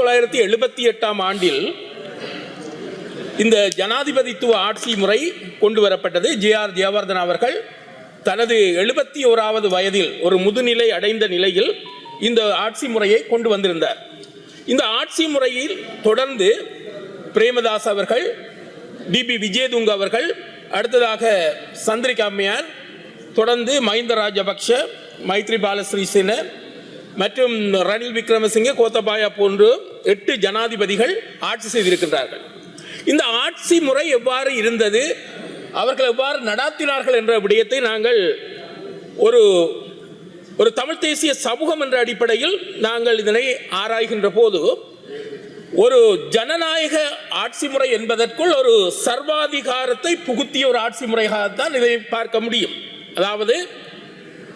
தொள்ளாயிரத்தி எழுபத்தி எட்டாம் ஆண்டில் இந்த ஜனாதிபதித்துவ ஆட்சி முறை கொண்டு வரப்பட்டது ஜே ஆர் ஜெயவர்தன் அவர்கள் தனது எழுபத்தி ஓராவது வயதில் ஒரு முதுநிலை அடைந்த நிலையில் இந்த ஆட்சி முறையை கொண்டு வந்திருந்தார். இந்த ஆட்சி முறையில் தொடர்ந்து பிரேமதாஸ் அவர்கள் டிபி விஜயதுங்க அவர்கள் அடுத்ததாக சந்திரிகா அம்மையார் தொடர்ந்து மஹிந்த ராஜபக்ஷ மைத்ரிபால ஸ்ரீசேன மற்றும் ரணில் விக்ரமசிங்கே கோத்தபாயா போன்று எட்டு ஜனாதிபதிகள் ஆட்சி செய்திருக்கின்றார்கள். இந்த ஆட்சி முறை எவ்வாறு இருந்தது? அவர்கள் எவ்வாறு நடாத்தினார்கள் என்ற விடயத்தை நாங்கள் ஒரு ஒரு தமிழ் தேசிய சமூகம் என்ற அடிப்படையில் நாங்கள் இதனை ஆராய்கின்ற போது ஒரு ஜனநாயக ஆட்சி முறை என்பதற்குள் ஒரு சர்வாதிகாரத்தை புகுத்திய ஒரு ஆட்சி முறையாகத்தான் இதை பார்க்க முடியும். அதாவது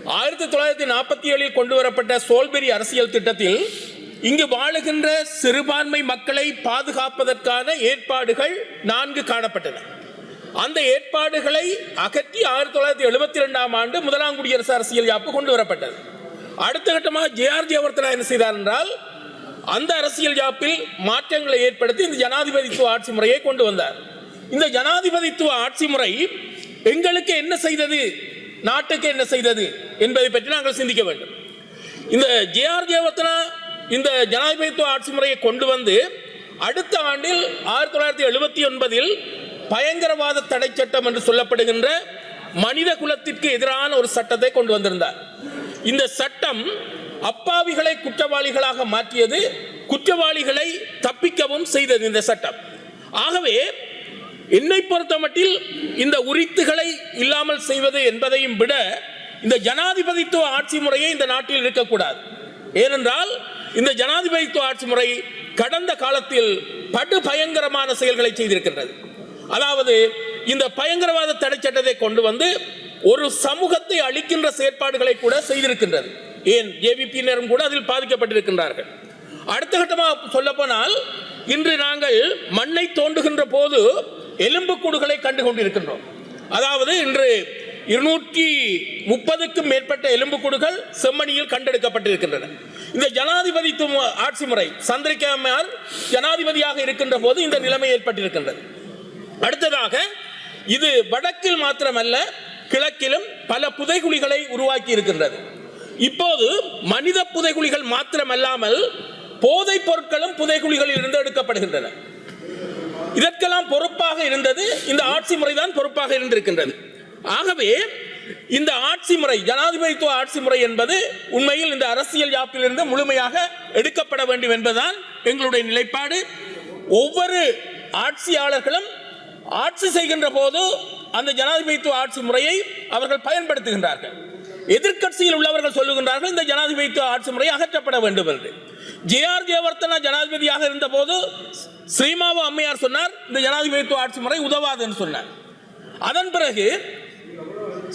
ஆயிரத்தி தொள்ளாயிரத்தி நாற்பத்தி ஏழில் கொண்டு வரப்பட்ட சோல்பெரி அரசியல் திட்டத்தில் இங்கு வாழுகின்ற சிறுபான்மை மக்களை பாதுகாப்பதற்கான ஏற்பாடுகள் நான்கு காணப்பட்டன. அந்த ஏற்பாடுகளை அகற்றி ஆயிரத்தி தொள்ளாயிரத்தி எழுபத்தி ரெண்டாம் ஆண்டு முதலாம் குடியரசு அரசியல் யாப்பு கொண்டு வரப்பட்டது. அடுத்த கட்டமாக ஜேஆர்ஜி ஆர் என்ன செய்தார் என்றால் அந்த அரசியல் யாப்பில் மாற்றங்களை ஏற்படுத்தி இந்த ஜனாதிபதித்துவ ஆட்சி முறையை கொண்டு வந்தார். இந்த ஜனாதிபதித்துவ ஆட்சி முறை எங்களுக்கு என்ன செய்தது நாட்டுக்கு என்ன செய்தது என்பதை பற்றி நாங்கள் சிந்திக்க வேண்டும். இந்த ஜே ஆர் ஜெயவர்த்தனா இந்த ஜனாதிபதித்துவ ஆட்சி முறையை கொண்டு வந்து அடுத்த ஆண்டில் ஆயிரத்தி தொள்ளாயிரத்தி எழுபத்தி ஒன்பதில் பயங்கரவாத தடை சட்டம் என்று சொல்லப்படுகின்ற மனித குலத்திற்கு எதிரான ஒரு சட்டத்தை கொண்டு வந்திருந்தார். இந்த சட்டம் அப்பாவிகளை குற்றவாளிகளாக மாற்றியது குற்றவாளிகளை தப்பிக்கவும் செய்தது இந்த சட்டம். ஆகவே என்னை பொறுத்தமட்டில் இந்த உரித்துகளை இல்லாமல் செய்வது என்பதையும் விட இந்த ஜனாதிபதித்துவ ஆட்சி முறையை இந்த நாட்டில் இருக்கக்கூடாது. ஏனென்றால் இந்த ஜனாதிபதித்துவ ஆட்சி முறை கடந்த காலத்தில் படு பயங்கரமான செயல்களை செய்திருக்கின்றது. அதாவது இந்த பயங்கரவாத தடை சட்டத்தை கொண்டு வந்து ஒரு சமூகத்தை அழிக்கின்ற செயற்பாடுகளை கூட செய்திருக்கின்றது. ஏன்? ஏவிபியினரும் கூட அதில் பாதிக்கப்பட்டிருக்கின்றார்கள். அடுத்த கட்டமாக சொல்ல போனால் இன்று நாங்கள் மண்ணை தோண்டுகின்ற போது எலும்புக்கூடுகளை கண்டு கொண்டிருக்கின்றோம் அதாவது இன்று இருநூற்றி முப்பதுக்கும் மேற்பட்ட எலும்புக்கூடுகள் செம்மணியில் கண்டெடுக்கப்பட்டிருக்கின்றன. இந்த ஜனாதிபதித்துவ ஆட்சி முறை சந்திரிகா ஜனாதிபதியாக இருக்கின்ற போது இந்த நிலைமை ஏற்பட்டிருக்கின்றது. அடுத்ததாக இது வடக்கில் மாத்திரமல்ல கிழக்கிலும் பல புதைகுழிகளை உருவாக்கி இருக்கின்றது இப்போது மனித புதைகுழிகள் மாத்திரமல்லாமல் போதைப் பொருட்களும் புதைகுழிகளில் இருந்து எடுக்கப்படுகின்றன. இதற்கெல்லாம் பொறுப்பாக இருந்தது இந்த ஆட்சி முறைதான் பொறுப்பாக இருந்திருக்கின்றது. ஆகவே இந்த ஆட்சி முறை ஜனாதிபதித்துவ ஆட்சி முறை என்பது உண்மையில் இந்த அரசியல் யாப்பிலிருந்து முழுமையாக எடுக்கப்பட வேண்டும் என்பதுதான் எங்களுடைய நிலைப்பாடு. ஒவ்வொரு ஆட்சியாளர்களும் ஆட்சி செய்கின்ற போது அந்த ஜனாதிபதித்துவ ஆட்சி முறையை அவர்கள் பயன்படுத்துகின்றார்கள். எதிர்க்கட்சியில் உள்ளவர்கள் சொல்லுகின்றார்கள் இந்த ஜனாதிபதித்துவ ஆட்சி முறை அகற்றப்பட வேண்டும் என்று. ஜே ஆர் ஜெயவர்த்தனா ஜனாதிபதியாக இருந்தபோது ஸ்ரீமாவு அம்மையார் சொன்னார் இந்த ஜனாதிபதித்துவ ஆட்சி முறை உதவாதுன்னு சொன்னார். அதன் பிறகு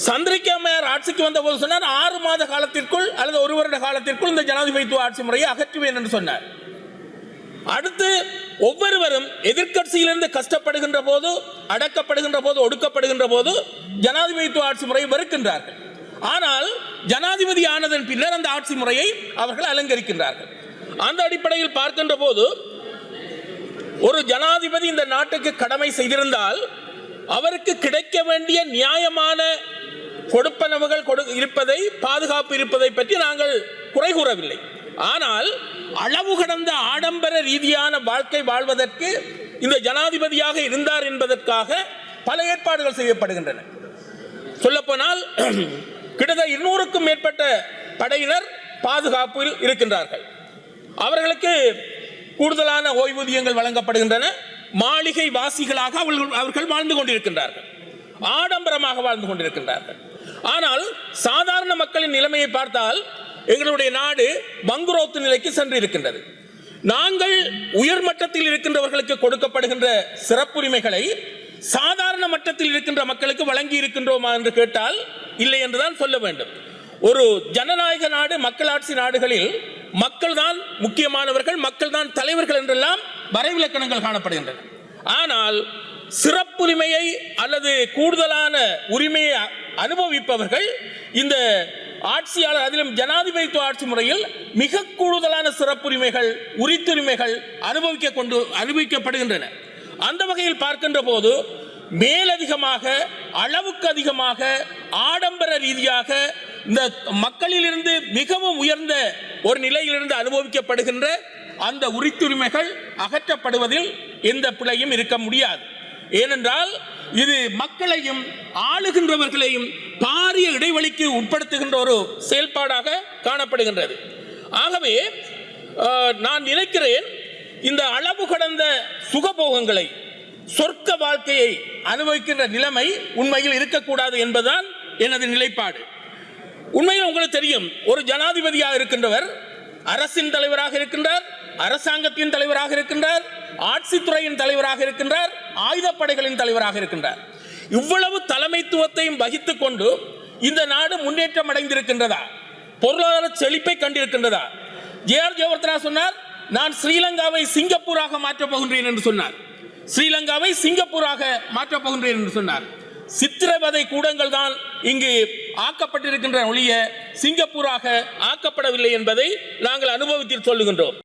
சந்திரிகா ஆட்சிக்கு வந்த போது சொன்னார் ஆறு மாத காலத்திற்குள் அல்லது ஒரு வருட காலத்திற்குள் இந்த ஜனாதிபதித்துவ ஆட்சி முறையை அகற்றுவேன் என்று சொன்னார். அடுத்து ஒவ்வொருவரும் எதிர்க்கட்சியிலிருந்து கஷ்டப்படுகின்ற போது அடக்கப்படுகின்ற போது ஒடுக்கப்படுகின்ற போது ஜனாதிபதித்துவ ஆட்சி முறையை வெறுக்கின்றார்கள். ஆனால் ஜனாதிபதி ஆனதன் பின்னர் அந்த ஆட்சி முறையை அவர்கள் அலங்கரிக்கின்றார்கள். அந்த அடிப்படையில் பார்க்கின்ற போது ஒரு ஜனாதிபதி இந்த நாட்டுக்கு கடமை செய்திருந்தால் அவருக்கு கிடைக்க வேண்டிய நியாயமான கொடுப்பனவுகள் கொடு இருப்பதை பாதுகாப்பு இருப்பதை பற்றி நாங்கள் குறை கூறவில்லை. ஆனால் அளவு கடந்த ஆடம்பர ரீதியான வாழ்க்கை வாழ்வதற்கு இந்த ஜனாதிபதியாக இருந்தார் என்பதற்காக பல ஏற்பாடுகள் செய்யப்படுகின்றன. சொல்லப்போனால் கிட்டத்தட்ட இருநூறுக்கும் மேற்பட்ட படையினர் பாதுகாப்பில் இருக்கின்றார்கள். அவர்களுக்கு கூடுதலான ஓய்வூதியங்கள் வழங்கப்படுகின்றன. மாளிகை வாசிகளாக அவர்கள் அவர்கள் வாழ்ந்து கொண்டிருக்கின்றார்கள். ஆடம்பரமாக வாழ்ந்து கொண்டிருக்கின்றார்கள். ஆனால் சாதாரண மக்களின் நிலைமையை பார்த்தால் எங்களுடைய நாடு பங்குரோத்து நிலைக்கு சென்று இருக்கின்றது நாங்கள் உயர் மட்டத்தில் இருக்கின்றவர்களுக்கு கொடுக்கப்படுகின்ற சிறப்புரிமைகளை சாதாரண மட்டத்தில் இருக்கின்ற மக்களுக்கு வழங்கி இருக்கின்றோமா என்று கேட்டால் இல்லை என்றுதான் சொல்ல வேண்டும். ஒரு ஜனநாயக நாடு மக்களாட்சி நாடுகளில் மக்கள் தான் முக்கியமானவர்கள் மக்கள் தான் தலைவர்கள் என்றெல்லாம் வரைவிலக்கணங்கள் காணப்படுகின்றன. ஆனால் சிறப்புரிமையை அல்லது கூடுதலான உரிமையை அனுபவிப்பவர்கள் இந்த ஆட்சியாளர் அதிலும் ஜனாதிபதித்துவ ஆட்சி முறையில் மிக கூடுதலான சிறப்புரிமைகள் உரித்துரிமைகள் அனுபவிக்க கொண்டு அனுபவிக்கப்படுகின்றன. அந்த வகையில் பார்க்கின்ற போது மேலதிகமாக அளவுக்கு அதிகமாக ஆடம்பர ரீதியாக இந்த மக்களிலிருந்து மிகவும் உயர்ந்த ஒரு நிலையிலிருந்து அனுபவிக்கப்படுகின்ற அந்த உரித்துரிமைகள் அகற்றப்படுவதில் எந்த பிழையும் இருக்க முடியாது. ஏனென்றால் இது மக்களையும் ஆளுகின்றவர்களையும் பாரிய இடைவெளிக்கு உட்படுத்துகின்ற ஒரு செயல்பாடாக காணப்படுகின்றது. ஆகவே நான் நினைக்கிறேன் இந்த அளவு கடந்த சுகபோகங்களை சொர்க்க வாழ்க்கையை அனுபவிக்கின்ற நிலைமை உண்மையில் இருக்கக்கூடாது என்பதுதான் எனது நிலைப்பாடு. உண்மையில் உங்களுக்கு தெரியும் ஒரு ஜனாதிபதியாக இருக்கின்றவர் அரசின் தலைவராக இருக்கின்றார் அரசாங்கத்தின் தலைவராக இருக்கின்றார் ஆட்சித்துறையின் தலைவராக இருக்கின்றார் ஆயுதப்படைகளின் தலைவராக இருக்கின்றார். இவ்வளவு தலைமைத்துவத்தையும் வகித்துக் கொண்டு இந்த நாடு முன்னேற்றம் அடைந்திருக்கின்றதா? பொருளாதார செழிப்பை கண்டிருக்கின்றதா? ஜே ஆர் ஜெயவர்தனா சொன்னார் நான் ஸ்ரீலங்காவை சிங்கப்பூராக மாற்றப் போகின்றேன் என்று சொன்னார். ஸ்ரீலங்காவை சிங்கப்பூராக மாற்றப் போகின்றேன் என்று சொன்னார். சித்திரவதை கூடங்கள் தான் இங்கு ஆக்கப்பட்டிருக்கின்ற ஒழிய சிங்கப்பூராக ஆக்கப்படவில்லை என்பதை நாங்கள் அனுபவத்தில் சொல்லுகின்றோம்.